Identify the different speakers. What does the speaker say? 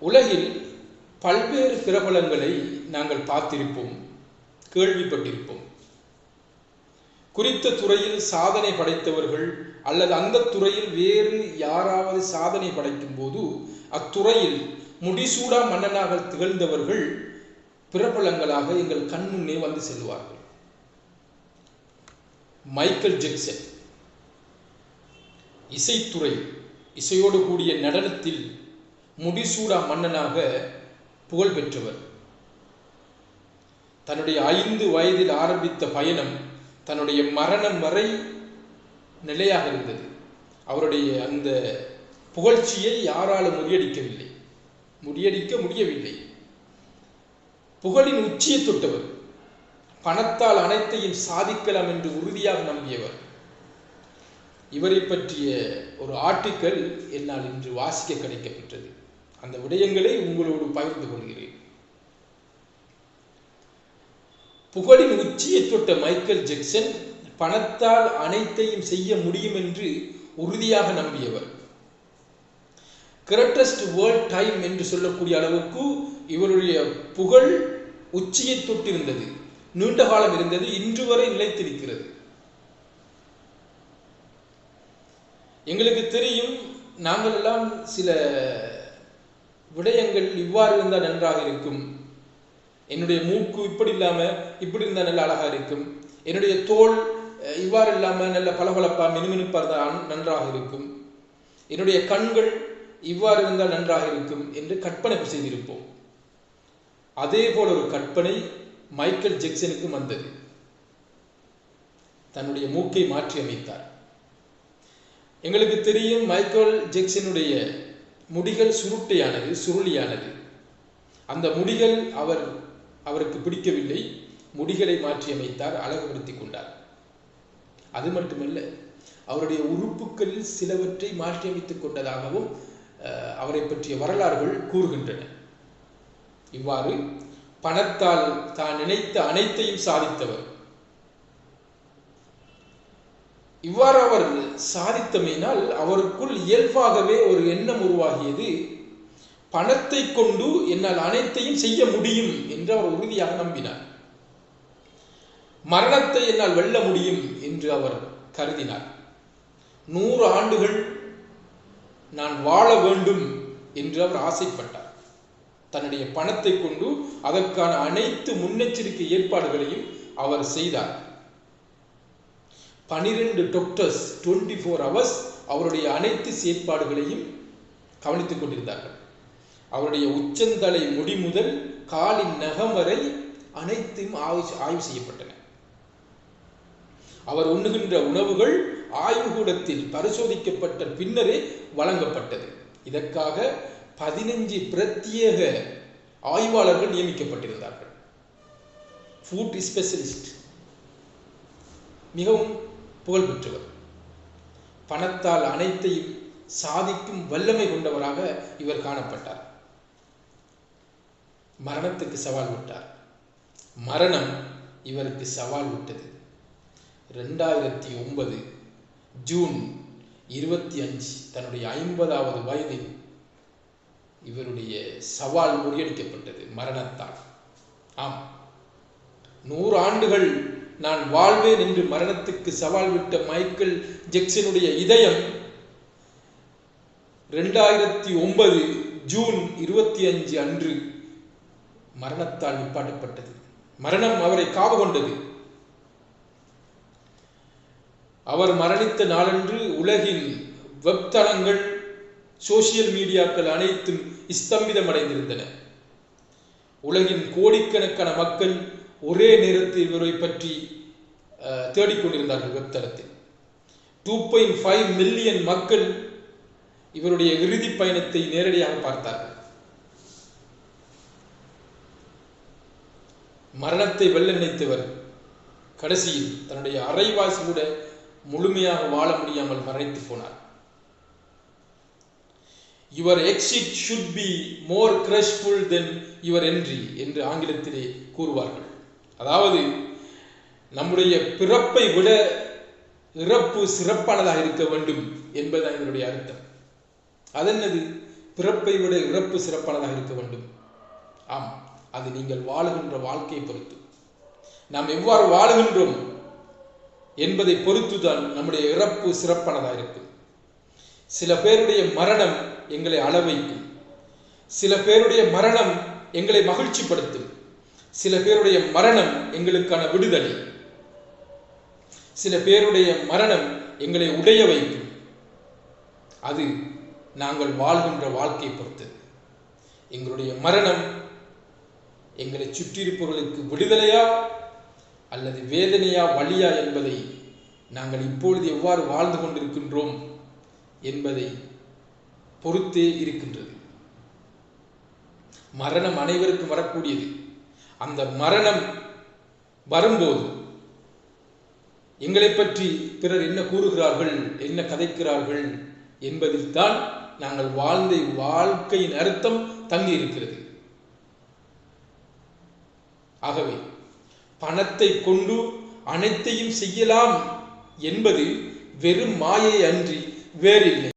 Speaker 1: உலகில் பல்வேறு பிரபலங்களை நாங்கள் பார்த்திருப்போம் கேள்விப்பட்டிருப்போம். குறித்த துறையில் சாதனை படைத்தவர்கள் அல்லது அந்த துறையில் வேறு யாராவது சாதனை படைக்கும் போது அத்துறையில் முடிசூடா மன்னனாக திகழ்ந்தவர்கள் பிரபலங்களாக எங்கள் கண் முன்னே வந்து செல்வார்கள். Michael Jackson. இசைத்துறை இசையோடு கூடிய நடனத்தில் முடிசூடா மன்னனாக புகழ் பெற்றவர். தன்னுடைய ஐந்து வயதில் ஆரம்பித்த பயணம் தன்னுடைய மரணம் வரை நிலையாக இருந்தது. அவருடைய அந்த புகழ்ச்சியை யாராலும் முறியடிக்கவில்லை. முறியடிக்க முடியவில்லை. புகழின் உச்சியை தொட்டவர். பணத்தால் அனைத்தையும் சாதிக்கலாம் என்று உறுதியாக நம்பியவர். இவரை பற்றிய ஒரு ஆர்டிக்கல் என்னால் இன்று வாசிக்க கிடைக்கப்பெற்றது. அந்த விடயங்களை உங்களோடு பகிர்ந்து கொள்கிறேன். புகழின் உச்சியை தொட்ட மைக்கேல் ஜெக்சன் பணத்தால் அனைத்தையும் செய்ய முடியும் என்று உறுதியாக நம்பியவர். கிரட்டஸ்ட் வேர்ல்ட் டைம் என்று சொல்லக்கூடிய அளவுக்கு இவருடைய புகழ் உச்சியை தொட்டிருந்தது. நீண்ட காலம் இருந்தது இன்று வரை நிலைத்திருக்கிறது. எங்களுக்கு தெரியும் நாங்கள் எல்லாம் சில விடயங்கள் இவ்வாறு இருந்தால் நன்றாக இருக்கும். என்னுடைய மூக்கு இப்படி இல்லாம இப்படி இருந்தால் நல்ல அழகாக இருக்கும். என்னுடைய தோல் இவ்வாறு இல்லாம நல்ல பளபளப்பா மினுமினுப்பா இருந்தால் நன்றாக இருக்கும். என்னுடைய கண்கள் இவ்வாறு இருந்தால் நன்றாக இருக்கும் என்று கற்பனை செய்திருப்போம். அதே போல ஒரு கற்பனை மைக்கேல் ஜெக்சனுக்கும் வந்தது. தன்னுடைய மூக்கை மாற்றி அமைத்தார் எங்களுக்கு தெரியும் மைக்கேல் ஜெக்சனுடைய முடிகள் சுருட்டையானது சுருளியானது. அந்த முடிகள் அவர் அவருக்கு பிடிக்கவில்லை. முடிகளை மாற்றி அமைத்தார் கொண்டார். அது மட்டுமல்ல அவருடைய உறுப்புகளில் சிலவற்றை மாற்றியமைத்துக் கொண்டதாகவும் அவரை பற்றிய வரலாறுகள் கூறுகின்றன. இவ்வாறு பணத்தால் தான் நினைத்த அனைத்தையும் சாதித்தவர். இவ்வாறு அவர் சாதித்தமையினால் அவருக்குள் இயல்பாகவே ஒரு எண்ணம் உருவாகியது. பணத்தை கொண்டு என்னால் அனைத்தையும் செய்ய முடியும் என்று அவர் உறுதியாக நம்பினார். மரணத்தை என்னால் வெல்ல முடியும் என்று அவர் கருதினார். நூறு ஆண்டுகள் நான் வாழ வேண்டும் என்று அவர் ஆசைப்பட்டார். தன்னுடைய பணத்தை கொண்டு அதற்கான அனைத்து முன்னெச்சரிக்கை ஏற்பாடுகளையும் அவர் செய்தார். பனிரெண்டு டாக்டர்ஸ் டுவெண்ட்டி ஃபோர் ஹவர்ஸ் அவருடைய அனைத்து செயற்பாடுகளையும் கவனித்துக் கொண்டிருந்தார்கள். அவருடைய உச்சந்தலை முடி முதல் காலின் நகம் வரை அனைத்தும் ஆய்வு ஆய்வு செய்யப்பட்டன. அவர் உண்ணுகின்ற உணவுகள் ஆய்வுகூடத்தில் பரிசோதிக்கப்பட்ட பின்னரே வழங்கப்பட்டது. இதற்காக பதினஞ்சு பிரத்யேக ஆய்வாளர்கள் நியமிக்கப்பட்டிருந்தார்கள். ஃபுட் ஸ்பெஷலிஸ்ட் மிகவும் புகழ்பெற்றவர். பணத்தால் அனைத்தையும் சாதிக்கும் வல்லமை கொண்டவராக இவர் காணப்பட்டார். மரணத்துக்கு சவால் விட்டார். மரணம் இவருக்கு சவால் விட்டது. ரெண்டாயிரத்தி ஒன்பது ஜூன் இருபத்தி அஞ்சு தன்னுடைய ஐம்பதாவது வயதில் இவருடைய சவால் முறியடிக்கப்பட்டது மரணத்தால். ஆம். நூறு ஆண்டுகள் நான் வாழ்வேன் என்று மரணத்துக்கு சவால் விட்ட மைக்கேல் ஜெக்சனுடைய இதயம் ரெண்டாயிரத்தி ஒன்பது ஜூன் இருபத்தி அஞ்சு அன்று மரணத்தால் நிப்பாட்டப்பட்டது. மரணம் அவரை காவு கொண்டது. அவர் மரணித்த நாளன்று உலகின் வெப்தளங்கள் சோசியல் மீடியாக்கள் அனைத்தும் ஸ்தம்பிதமடைந்திருந்தன. உலகின் கோடிக்கணக்கான மக்கள் ஒரே நேரத்தில் இவரை பற்றி தேடிக்கொண்டிருந்தார்கள் வெப்தளத்தில் டூ பாயிண்ட் ஃபைவ் மில்லியன் மக்கள் இவருடைய இறுதி பயணத்தை நேரடியாக பார்த்தார்கள். மரணத்தை வெல்ல நினைத்தவர் கடைசியில் தன்னுடைய அரைவாசி கூட முழுமையாக வாழ முடியாமல் மறைத்து போனார். Your exit should be more graceful than your entry என்று ஆங்கிலத்திலே கூறுவார்கள். அதாவது நம்முடைய பிறப்பை விட இறப்பு சிறப்பானதாக இருக்க வேண்டும் என்பதுதான் இதனுடைய அர்த்தம். அதென்னது பிறப்பை விட இறப்பு சிறப்பானதாக இருக்க வேண்டும். ஆம் அது நீங்கள் வாழுகின்ற வாழ்க்கையை பொறுத்து. நாம் எவ்வாறு வாழுகின்றோம் என்பதை பொறுத்துதான் நம்முடைய இறப்பு சிறப்பானதாக இருக்கும். சில பேருடைய மரணம் எங்களை அளவைக்கும். சில பேருடைய மரணம் எங்களை மகிழ்ச்சிப்படுத்தும். சில பேருடைய மரணம் எங்களுக்கான விடுதலை. சில பேருடைய மரணம் எங்களை உடைய வைக்கும். அது நாங்கள் வாழ்கின்ற வாழ்க்கையை பொறுத்தது. எங்களுடைய மரணம் எங்களை சுற்றியிருப்பவர்களுக்கு விடுதலையா அல்லது வேதனையா வழியா என்பதை நாங்கள் இப்பொழுது எவ்வாறு வாழ்ந்து கொண்டிருக்கின்றோம் என்பதை பொறுத்தே இருக்கின்றது. மரணம் அனைவருக்கும் வரக்கூடியது. அந்த மரணம் வரும்போது எங்களை பற்றி பிறர் என்ன கூறுகிறார்கள் என்ன கதைக்கிறார்கள் என்பதில் தான் நாங்கள் வாழ்ந்த வாழ்க்கையின் அர்த்தம் தங்கி இருக்கிறது. ஆகவே பணத்தை கொண்டு அனைத்தையும் செய்யலாம் என்பது வெறும் மாயை அன்றி வேறில்லை.